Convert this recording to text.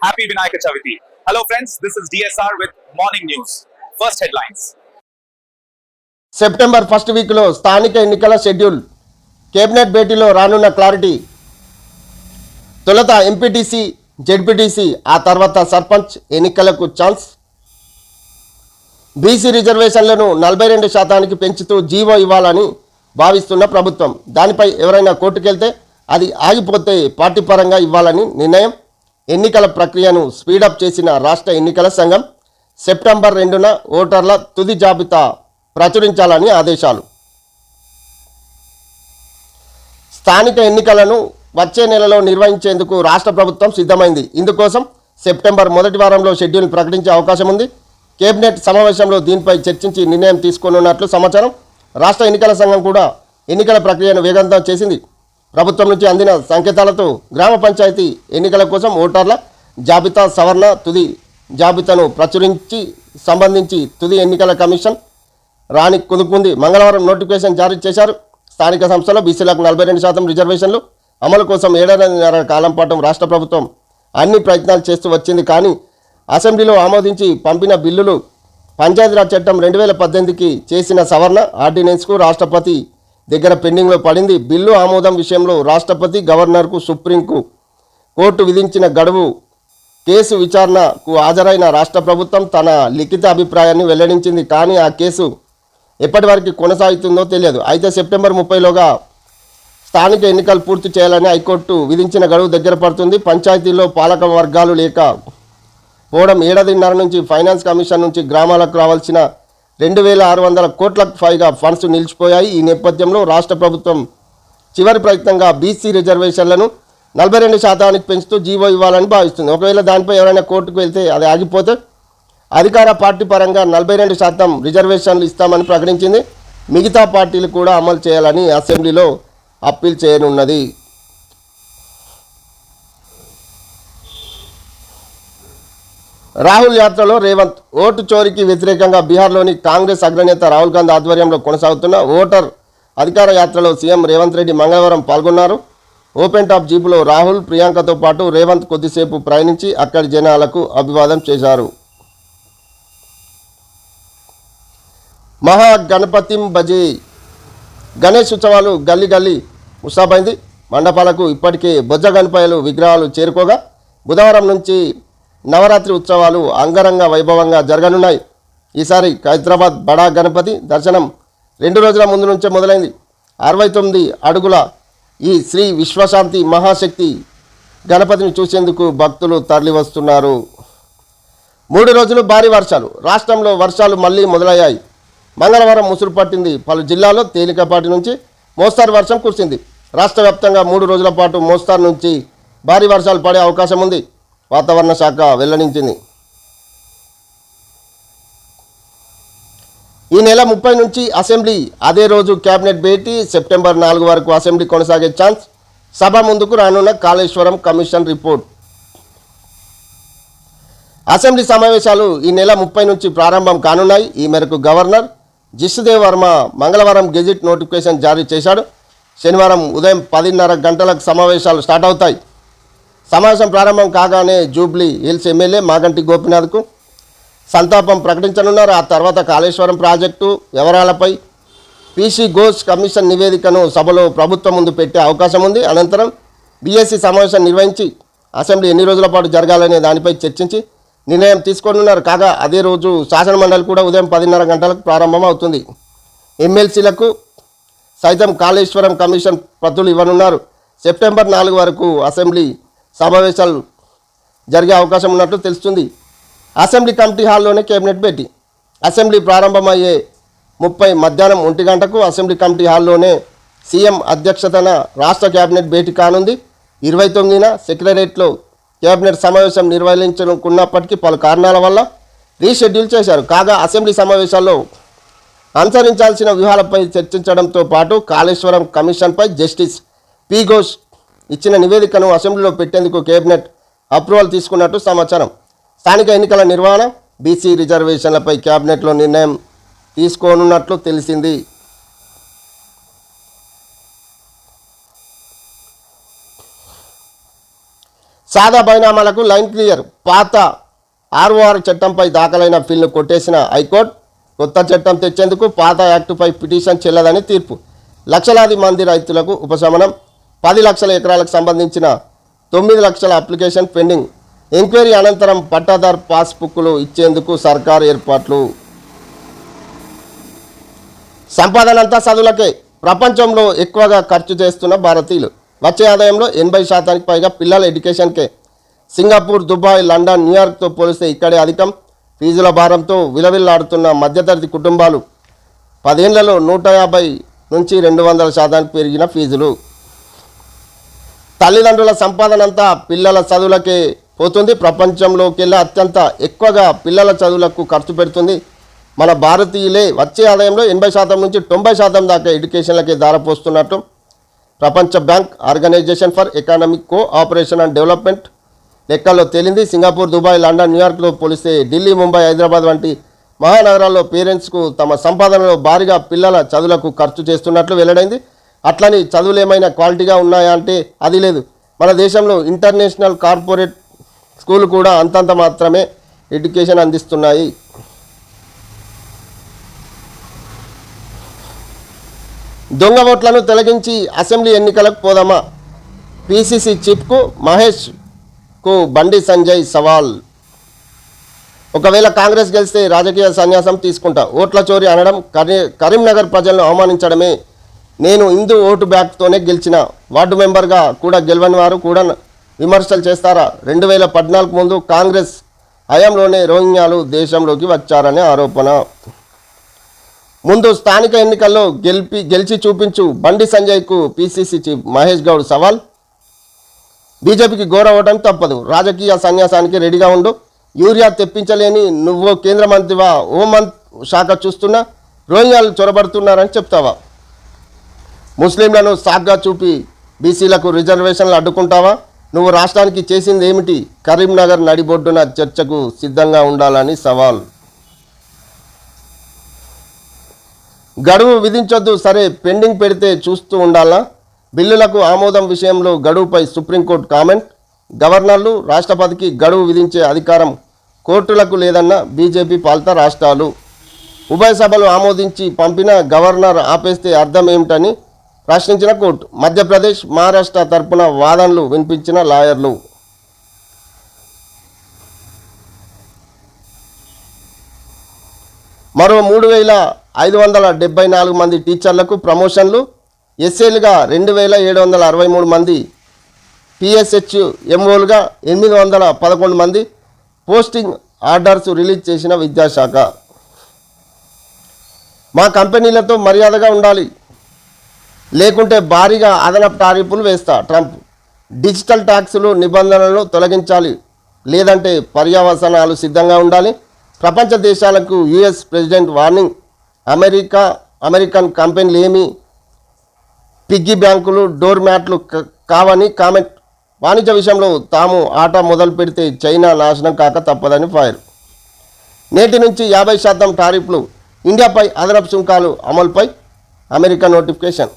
Happy Vinayaka Chavithi hello friends this is DSR with morning news first headlines September first వీక్లో స్థానిక ఎన్నికల schedule cabinet భేటీలో రానున్న clarity తొలుత ఎంపీటీసీ జెడ్పీటీసీ ఆ తర్వాత సర్పంచ్ ఎన్నికలకు ఛాన్స్ బీసీ రిజర్వేషన్లను నలభై రెండు శాతానికి పెంచుతూ జీవో ఇవ్వాలని భావిస్తున్న ప్రభుత్వం. దానిపై ఎవరైనా కోర్టుకెళ్తే అది ఆగిపోతే పార్టీ పరంగా ఇవ్వాలని నిర్ణయం. ఎన్నికల ప్రక్రియను స్పీడప్ చేసిన రాష్ట్ర ఎన్నికల సంఘం సెప్టెంబర్ రెండున ఓటర్ల తుది జాబితా ప్రచురించాలని ఆదేశాలు. స్థానిక ఎన్నికలను వచ్చే నెలలో నిర్వహించేందుకు రాష్ట్ర ప్రభుత్వం సిద్ధమైంది. ఇందుకోసం సెప్టెంబర్ మొదటి వారంలో షెడ్యూల్ ప్రకటించే అవకాశం ఉంది. కేబినెట్ సమావేశంలో దీనిపై చర్చించి నిర్ణయం తీసుకోనున్నట్లు సమాచారం రాష్ట్ర ఎన్నికల సంఘం కూడా ఎన్నికల ప్రక్రియను వేగవంతం చేసింది. ప్రభుత్వం నుంచి అందిన సంకేతాలతో గ్రామ పంచాయతీ ఎన్నికల కోసం ఓటర్ల జాబితా సవరణ తుది జాబితాను ప్రచురించి సంబంధించి తుది ఎన్నికల కమిషన్ రాణి కుదుకుంది. మంగళవారం నోటిఫికేషన్ జారీ చేశారు. స్థానిక సంస్థలో బీసీలకు నలభై రెండు శాతం రిజర్వేషన్లు అమలు కోసం ఏడాదిన్నర కాలం పాటు రాష్ట్ర ప్రభుత్వం అన్ని ప్రయత్నాలు చేస్తూ వచ్చింది. కానీ అసెంబ్లీలో ఆమోదించి పంపిన బిల్లులు పంచాయతీరాజ్ చట్టం రెండు వేల పద్దెనిమిదికి చేసిన సవరణ ఆర్డినెన్స్కు రాష్ట్రపతి దగ్గర పెండింగ్లో పడింది. బిల్లు ఆమోదం విషయంలో రాష్ట్రపతి గవర్నర్కు సుప్రీంకు కోర్టు విధించిన గడువు కేసు విచారణకు హాజరైన రాష్ట్ర ప్రభుత్వం తన లిఖిత అభిప్రాయాన్ని వెల్లడించింది. కానీ ఆ కేసు ఎప్పటి వరకు కొనసాగుతుందో తెలియదు. అయితే సెప్టెంబర్ ముప్పైలోగా స్థానిక ఎన్నికలు పూర్తి చేయాలని హైకోర్టు విధించిన గడువు దగ్గర పడుతుంది. పంచాయతీలో పాలక వర్గాలు లేక పోవడం ఏడాదిన్నర నుంచి ఫైనాన్స్ కమిషన్ నుంచి గ్రామాలకు రావాల్సిన రెండు వేల ఆరు వందల కోట్లకు పైగా ఫండ్స్ నిలిచిపోయాయి. ఈ నేపథ్యంలో రాష్ట్ర ప్రభుత్వం చివరి ప్రయత్నంగా బీసీ రిజర్వేషన్లను నలభై రెండు శాతానికి పెంచుతూ జీవో ఇవ్వాలని భావిస్తుంది. ఒకవేళ దానిపై ఎవరైనా కోర్టుకు వెళ్తే అది ఆగిపోతే అధికార పార్టీ పరంగా నలభై రెండు శాతం రిజర్వేషన్లు ఇస్తామని ప్రకటించింది. మిగతా పార్టీలు కూడా అమలు చేయాలని అసెంబ్లీలో అప్పీల్ చేయనున్నది. రాహుల్ యాత్రలో రేవంత్ ఓటు చోరీకి వ్యతిరేకంగా బీహార్లోని కాంగ్రెస్ అగ్రనేత రాహుల్ గాంధీ ఆధ్వర్యంలో కొనసాగుతున్న ఓటర్ అధికార యాత్రలో సీఎం రేవంత్ రెడ్డి మంగళవారం పాల్గొన్నారు. ఓపెన్ టాప్ జీపులో రాహుల్ ప్రియాంకతో పాటు రేవంత్ కొద్దిసేపు ప్రయాణించి అక్కడి జనాలకు అభివాదం చేశారు. మహా గణపతిం గణేష్ ఉత్సవాలు గల్లీ గల్లీ ముస్తాబైంది మండపాలకు ఇప్పటికే బొజ్జ గణపయ్యలు విగ్రహాలు చేరుకోగా బుధవారం నుంచి నవరాత్రి ఉత్సవాలు అంగరంగ వైభవంగా జరగనున్నాయి. ఈసారి హైదరాబాద్ బడా గణపతి దర్శనం రెండు రోజుల ముందు నుంచే మొదలైంది. అరవై తొమ్మిది అడుగుల ఈ శ్రీ విశ్వశాంతి మహాశక్తి గణపతిని చూసేందుకు భక్తులు తరలివస్తున్నారు. మూడు రోజులు భారీ వర్షాలు. రాష్ట్రంలో వర్షాలు మళ్ళీ మొదలయ్యాయి. మంగళవారం ముసురు పట్టింది పలు జిల్లాలో తేలికపాటి నుంచి మోస్తారు వర్షం కురిసింది. రాష్ట్ర వ్యాప్తంగా మూడు రోజుల పాటు మోస్తారు నుంచి భారీ వర్షాలు పడే అవకాశం ఉంది. వాతావరణ శాఖ వెల్లడించింది. ఈ నెల ముప్పై నుంచి అసెంబ్లీ అదే రోజు కేబినెట్ భేటీ సెప్టెంబర్ నాలుగు వరకు అసెంబ్లీ కొనసాగే ఛాన్స్. సభ ముందుకు రానున్న కాళేశ్వరం కమిషన్ రిపోర్ట్. అసెంబ్లీ సమావేశాలు ఈ నెల ముప్పై నుంచి ప్రారంభం కానున్నాయి. ఈ మేరకు గవర్నర్ జిష్ణుదేవ్ వర్మ మంగళవారం గెజిట్ నోటిఫికేషన్ జారీ చేశాడు. శనివారం ఉదయం పదిన్నర గంటలకు సమావేశాలు స్టార్ట్ అవుతాయి. సమావేశం ప్రారంభం కాగానే జూబ్లీ హిల్స్ ఎమ్మెల్యే మాగంటి గోపినాథ్కు సంతాపం ప్రకటించనున్నారు. ఆ తర్వాత కాళేశ్వరం ప్రాజెక్టు వివరాలపై పీసీ ఘోష్ కమిషన్ నివేదికను సభలో ప్రభుత్వం ముందు పెట్టే అవకాశం ఉంది. అనంతరం బీఎస్సీ సమావేశం నిర్వహించి అసెంబ్లీ ఎన్ని రోజుల పాటు జరగాలనే దానిపై చర్చించి నిర్ణయం తీసుకోనున్నారు. కాగా అదే రోజు శాసనమండలి కూడా ఉదయం పదిన్నర గంటలకు ప్రారంభం అవుతుంది. ఎమ్మెల్సీలకు సైతం కాళేశ్వరం కమిషన్ ప్రతులు ఇవ్వనున్నారు. సెప్టెంబర్ నాలుగు వరకు అసెంబ్లీ సమావేశాలు జరిగే అవకాశం ఉన్నట్లు తెలుస్తుంది. అసెంబ్లీ కమిటీ హాల్లోనే కేబినెట్ భేటీ. అసెంబ్లీ ప్రారంభమయ్యే ముప్పై మధ్యాహ్నం ఒంటి గంటకు అసెంబ్లీ కమిటీ హాల్లోనే సీఎం అధ్యక్షతన రాష్ట్ర కేబినెట్ భేటీ కానుంది. ఇరవై తొమ్మిదిన సెక్రటరియట్లో కేబినెట్ సమావేశం నిర్వహించనుకున్నప్పటికీ పలు కారణాల వల్ల రీషెడ్యూల్ చేశారు. కాగా అసెంబ్లీ సమావేశాల్లో అనుసరించాల్సిన వ్యూహాలపై చర్చించడంతో పాటు కాళేశ్వరం కమిషన్పై జస్టిస్ పి ఘోష్ ఇచ్చిన నివేదికను అసెంబ్లీలో పెట్టేందుకు కేబినెట్ అప్రూవల్ తీసుకున్నట్టు సమాచారం. స్థానిక ఎన్నికల నిర్వహణ బీసీ రిజర్వేషన్లపై కేబినెట్లో నిర్ణయం తీసుకోనున్నట్లు తెలిసింది. సాదా బైనామాలకు లైన్ క్లియర్. పాత ఆర్ఓఆర్ చట్టంపై దాఖలైన ఫిల్ను కొట్టేసిన హైకోర్టు కొత్త చట్టం తెచ్చేందుకు పాత యాక్టుపై పిటిషన్ చెల్లదని తీర్పు. లక్షలాది మంది రైతులకు ఉపశమనం పది లక్షల ఎకరాలకు సంబంధించిన తొమ్మిది లక్షల అప్లికేషన్ పెండింగ్. ఎంక్వైరీ అనంతరం పట్టాదారు పాస్బుక్లు ఇచ్చేందుకు సర్కారు ఏర్పాట్లు. సంపాదన అంతా చదువులకే. ప్రపంచంలో ఎక్కువగా ఖర్చు చేస్తున్న భారతీయులు. వచ్చే ఆదాయంలో ఎనభై శాతానికి పైగా పిల్లల ఎడ్యుకేషన్కే. సింగపూర్ దుబాయ్ లండన్ న్యూయార్క్తో పోలిస్తే ఇక్కడే అధికం. ఫీజుల భారంతో విలవిల్లాడుతున్న మధ్యతరగతి కుటుంబాలు. పదేళ్ళలో నూట యాభై నుంచి రెండు వందల శాతానికి పెరిగిన ఫీజులు. తల్లిదండ్రుల సంపాదన అంతా పిల్లల చదువులకే పోతుంది. ప్రపంచంలోకెల్లా అత్యంత ఎక్కువగా పిల్లల చదువులకు ఖర్చు పెడుతుంది. మన భారతీయులే వచ్చే ఆదాయంలో ఎనభై శాతం నుంచి తొంభై శాతం దాకా ఎడ్యుకేషన్లకే దారపోస్తున్నట్టు ప్రపంచ bank organisation for economic cooperation and development లెక్కల్లో తేలింది. సింగపూర్ దుబాయ్ లండన్ న్యూయార్క్లో పోలిస్తే ఢిల్లీ ముంబై హైదరాబాద్ వంటి మహానగరాల్లో పేరెంట్స్కు తమ సంపాదనలో భారీగా పిల్లల చదువులకు ఖర్చు చేస్తున్నట్లు వెల్లడైంది. అట్లని చదువులు ఏమైనా క్వాలిటీగా ఉన్నాయా అంటే అది లేదు. మన దేశంలో ఇంటర్నేషనల్ కార్పొరేట్ స్కూల్ కూడా అంతంత మాత్రమే ఎడ్యుకేషన్ అందిస్తున్నాయి. దొంగ ఓట్లను తొలగించి అసెంబ్లీ ఎన్నికలకు పోదామా? పిసిసి చీఫ్కు మహేష్కు బండి సంజయ్ సవాల్. ఒకవేళ కాంగ్రెస్ గెలిస్తే రాజకీయ సన్యాసం తీసుకుంటా. ఓట్ల చోరీ అనడం కరీ కరీంనగర్ ప్రజలను అవమానించడమే నేను హిందూ ఓటు బ్యాక్తోనే గెలిచిన వార్డు మెంబర్గా కూడా గెలవని వారు కూడా విమర్శలు చేస్తారా? రెండు వేల పద్నాలుగు ముందు కాంగ్రెస్ హయాంలోనే రోహింగ్యాలు దేశంలోకి వచ్చారనే ఆరోపణ. ముందు స్థానిక ఎన్నికల్లో గెలిపి గెలిచి చూపించు బండి సంజయ్కు పిసిసి చీఫ్ మహేష్ గౌడ్ సవాల్. బీజేపీకి గౌరవటం తప్పదు. రాజకీయ సన్యాసానికి రెడీగా ఉండు. యూరియా తెప్పించలేని నువ్వు కేంద్ర మంత్రివా? హోంమంత్ శాఖ చూస్తున్నా రోహింగ్యాలు చొరబడుతున్నారని చెప్తావా? ముస్లింలను సాగ్గా చూపి బీసీలకు రిజర్వేషన్లు అడ్డుకుంటావా? నువ్వు రాష్ట్రానికి చేసింది ఏమిటి? కరీంనగర్ నడిబొడ్డున చర్చకు సిద్ధంగా ఉండాలని సవాల్. గడువు విధించొద్దు సరే పెండింగ్ పెడితే చూస్తూ ఉండాలా? బిల్లులకు ఆమోదం విషయంలో గడువుపై సుప్రీంకోర్టు కామెంట్. గవర్నర్లు రాష్ట్రపతికి గడువు విధించే అధికారం కోర్టులకు లేదన్న బీజేపీ పాలిత రాష్ట్రాలు. ఉభయ సభలు ఆమోదించి పంపిన గవర్నర్ ఆపేస్తే అర్థం ఏమిటని ప్రశ్నించిన కోర్టు. మధ్యప్రదేశ్ మహారాష్ట్ర తరపున వాదనలు వినిపించిన లాయర్లు. మరో మూడు వేల ఐదు వందల డెబ్బై నాలుగు మంది టీచర్లకు ప్రమోషన్లు. ఎస్ఏలుగా రెండు వేల ఏడు వందల అరవై మూడు మంది పిఎస్హెచ్ ఎంఓలుగా ఎనిమిది వందల పదకొండు మంది పోస్టింగ్ ఆర్డర్స్ రిలీజ్ చేసిన విద్యాశాఖ. మా కంపెనీలతో మర్యాదగా ఉండాలి. లేకుంటే భారీగా అదనపు టారిఫ్లు వేస్తా ట్రంప్. డిజిటల్ ట్యాక్సులు నిబంధనలను తొలగించాలి. లేదంటే పర్యావసనాలు సిద్ధంగా ఉండాలి. ప్రపంచ దేశాలకు US president warning. America American companies ఏమి పిగ్గీ బ్యాంకులు డోర్ మ్యాట్లు కావని కామెంట్. వాణిజ్య విషయంలో తాము ఆట మొదలు పెడితే చైనా నాశనం కాక తప్పదని ఫైర్. నేటి నుంచి యాభై శాతం టారిఫ్లు ఇండియాపై అదనపు సుంకాలు అమలుపై అమెరికా నోటిఫికేషన్.